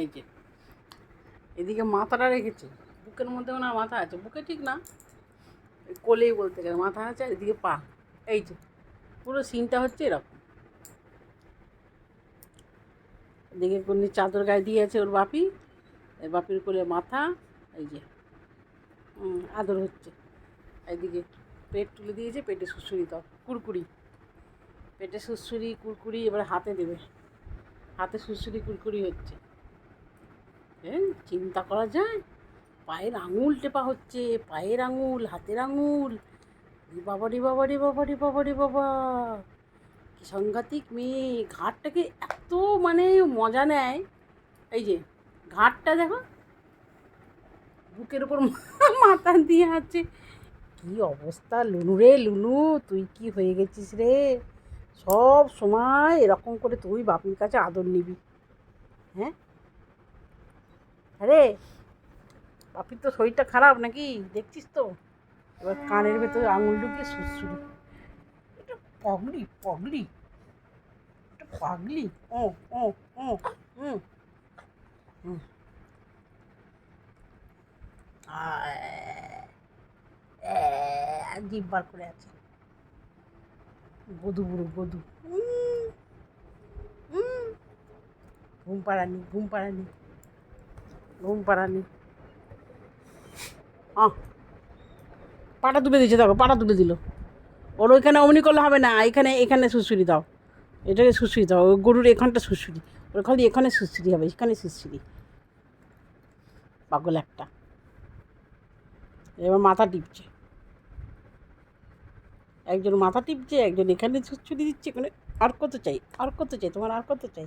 এই যে, এদিকে মাথাটা রেখেছে। বুকের মধ্যে ওনার মাথা আছে, বুকে ঠিক না। কোলেই বলতে গেলে মাথা আছে আর এদিকে পা। এই যে, পুরো সিনটা হচ্ছে এরকম। এদিকে কোন চাদর গায়ে দিয়ে আছে ওর বাপি এই বাপির কোলে মাথা, এই যে আদর হচ্ছে। এইদিকে পেট তুলে দিয়েছে, পেটে সুসুরি দাও কুরকুরি পেটে সুসুরি কুরকুরি এবার হাতে দেবে। হাতে সুসুরি কুরকুরি হচ্ছে। চিন্তা করা যায়। পায়ের আঙুল টেপা হচ্ছে, পায়ের আঙুল, হাতের আঙুল। বাবা রে বাবা রে বাবা রে বাবা রে বাবা। কি সাংঘাতিক মেয়ে। ঘাটটাকে এত মানে মজা নেয়। এই যে, ঘাটটা দেখো। বুকের উপর মাথা দিয়ে আছে কি অবস্থা লুনু রে, লুনু, তুই কি হয়ে গেছিস রে? সব সময় এরকম করে তুই বাপির কাছে আদর নিবি। হ্যাঁ? আরে বাপির তো শরীরটা খারাপ নাকি? দেখছিস তো? এবার কানের ভেতরে আঙুল ঢুকিয়ে সুসুরি এটা পগলি, পাগলি। এটা পাগলি। ও ও ও, হুম। হুম। বার করে আছে। গদু বুড়ো গদু। ঘুম পাড়ানি ঘুম পাড়ানি। ঘুম পাড়ানি। পাটা তুলে দিয়েছে, দেখো, পাটা তুলে দিল। ওর ওইখানে অমনি করলে হবে না এখানে এখানে সুসুরি দাও। এটাকে সুসুরি দাও, ওই গরুর এখানটা সুসুরি ওর খালি এখানে সুসুরি হবে, এখানে সুসুরি পাগল একটা। এবার মাথা টিপছে। একজন মাথা টিপছে, একজন এখানে ছুরি দিচ্ছে এখানে আর কত চাই, আর কত চাই, তোমার আর কত চাই?